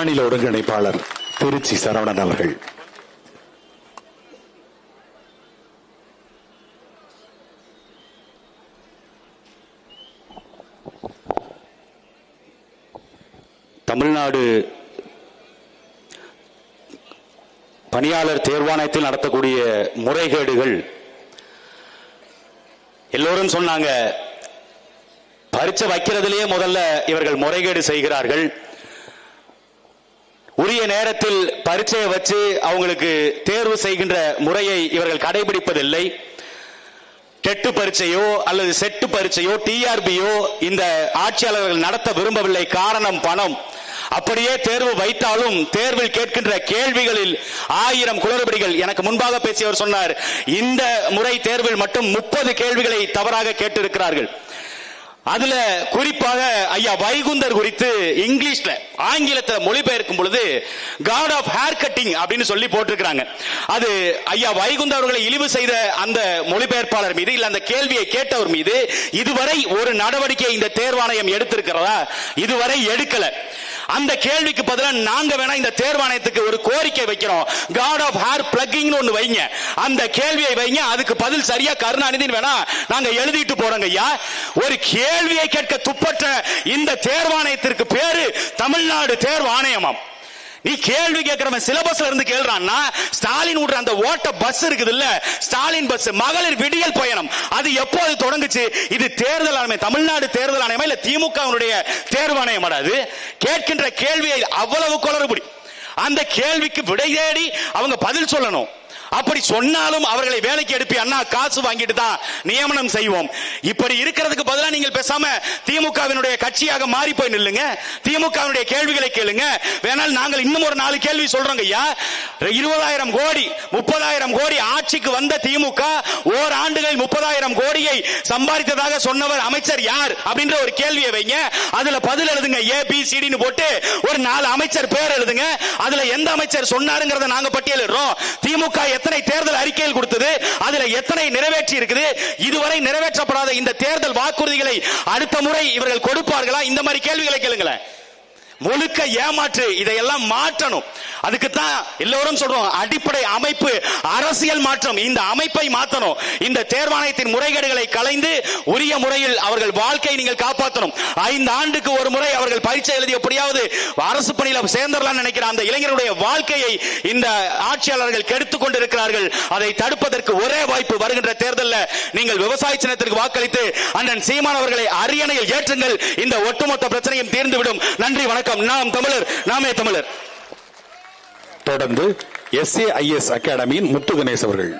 மாநில ஒருங்கிணைப்பாளர் திருச்சி சரவணன் அவர்கள். தமிழ்நாடு பணியாளர் தேர்வாணையத்தில் நடத்தக்கூடிய முறைகேடுகள். எல்லோரும் சொன்னாங்க பரிச்சை வைக்கிறதுலேயே முதல்ல இவர்கள் முறைகேடு செய்கிறார்கள். உரிய நேரத்தில் பரீட்சையை வச்சு அவங்களுக்கு தேர்வு செய்கின்ற முறையை இவர்கள் கடைபிடிப்பதில்லை. கெட்டு பரீட்சையோ அல்லது செட்டு பரீட்சையோ டிஆர்பியோ இந்த ஆட்சியாளர்கள் நடத்த விரும்பவில்லை. காரணம் பணம். அப்படியே தேர்வு வைத்தாலும் தேர்வில் கேட்கின்ற கேள்விகளில் ஆயிரம் குளறுபடிகள். எனக்கு முன்பாக பேசியவர் சொன்னார் இந்த முறை தேர்வில் மட்டும் முப்பது கேள்விகளை தவறாக கேட்டிருக்கிறார்கள். அதுல குறிப்பாக ஐயா வைகுந்தர் குறித்து இங்கிலீஷ்ல ஆங்கிலத்துல மொழிபெயர்க்கும் பொழுது காட் ஆஃப் ஹேர் கட்டிங் அப்படின்னு சொல்லி போட்டிருக்கிறாங்க. அது ஐயா வைகுந்தர் அவர்களை இழிவு செய்த அந்த மொழிபெயர்ப்பாளர் மீது இல்ல அந்த கேள்வியை கேட்டவர் மீது இதுவரை ஒரு நடவடிக்கை இந்த தேர்வாணையம் எடுத்திருக்கிறதா? இதுவரை எடுக்கல. அந்த கேள்விக்கு பதிலாக நாங்க வேணா இந்த தேர்வாணையத்துக்கு ஒரு கோரிக்கை வைக்கிறோம். காட் ஆஃப் ஹேர் பிளக்கிங் ஒன்னு வைங்க. அந்த கேள்வியை வைங்க. அதுக்கு பதில் சரியா கருணாநிதி வேணா நாங்க எழுதிட்டு போறோங்க ஐயா. ஒரு கேள்வியை கேட்க துப்பற்ற இந்த தேர்வாணையத்திற்கு பேரு தமிழ்நாடு தேர்வாணையமாம். நீ கேள்வி கேட்கிறவன் சிலபஸ்ல இருந்து கேள்றான்னா ஸ்டாலின் விடுற அந்த ஓட்ட பஸ் இருக்குது இல்ல ஸ்டாலின் பஸ் மகளிர் விடியல் பயணம். அது எப்போது தொடங்குச்சு? இது தேர்தல் ஆணையம் தமிழ்நாடு தேர்தல் ஆணையமா இல்ல திமுக தேர்வாணையம் அது? கேட்கின்ற கேள்வியை அவ்வளவு குளறுபடி. அந்த கேள்விக்கு விடை தேடி அவங்க பதில் சொல்லணும். அப்படி சொன்னாலும் அவர்களை வேலைக்கு எடுப்பி அண்ணா காசு வாங்கிட்டு தான் நியமனம் செய்வோம். இப்படி இருக்கிறதுக்கு பதிலாக நீங்கள் பேசாம திமுகவினுடைய கட்சியாக மாறி போய் நில்லுங்க. திமுகவினுடைய கேள்விகளை கேளுங்க. வேணால் நாங்கள் இன்னும் ஒரு நாலு கேள்வி சொல்றோங்க ஐயா. இருபதாயிரம் கோடி முப்பதாயிரம் கோடி ஆட்சிக்கு வந்த திமுக ஓர் ஆண்டுகளில் முப்பதாயிரம் கோடியை சம்பாதித்ததாக சொன்னவர் அமைச்சர் யார் அப்படின்ற ஒரு கேள்வியை வைங்க. அதுல பதில் எழுதுங்க. ஏ பி சிடின்னு போட்டு ஒரு நாலு அமைச்சர் பேர் எழுதுங்க. அதுல எந்த அமைச்சர் சொன்னாருங்கிறத நாங்க பட்டியலிடுறோம். திமுக எத்தனை தேர்தல் அறிக்கையில் கொடுத்தது அதுல எத்தனை நிறைவேற்றி இருக்குது இதுவரை நிறைவேற்றப்படாத இந்த தேர்தல் வாக்குறுதிகளை அடுத்த முறை இவர்கள் கொடுப்பார்களா? இந்த மாதிரி கேள்விகளை கேளுங்களேன். முழுக்க ஏமாற்று இதையெல்லாம் மாற்றணும். அதுக்கு தான் எல்லோரும் சொல்றோம் அடிப்படை அமைப்பு அரசியல் மாற்றம். இந்த அமைப்பை மாற்றணும் இந்த தேர்வாணையத்தின் முறைகேடுகளை கலைந்து உரிய முறையில் அவர்கள் வாழ்க்கையை நீங்கள் காப்பாற்றணும் ஐந்து ஆண்டுக்கு ஒரு முறை அவர்கள் பரீட்சை எழுதி எப்படியாவது அரசு பணியில் சேர்ந்துடலாம் நினைக்கிற அந்த இளைஞருடைய வாழ்க்கையை இந்த ஆட்சியாளர்கள் கெடுத்துக் கொண்டிருக்கிறார்கள். அதை தடுப்பதற்கு ஒரே வாய்ப்பு வருகின்ற தேர்தலில் நீங்கள் விவசாய சின்னத்திற்கு வாக்களித்து அண்ணன் சீமான் அவர்களை அரியணையில் ஏற்றுங்கள். இந்த ஒட்டுமொத்த பிரச்சனையும் தீர்ந்துவிடும். நன்றி வணக்கம். நாம் தமிழர். நாமே தமிழர். தொடர்ந்து எஸ்ஏஐஎஸ் அகாடமியின் முத்து கணேஷ் அவர்கள்.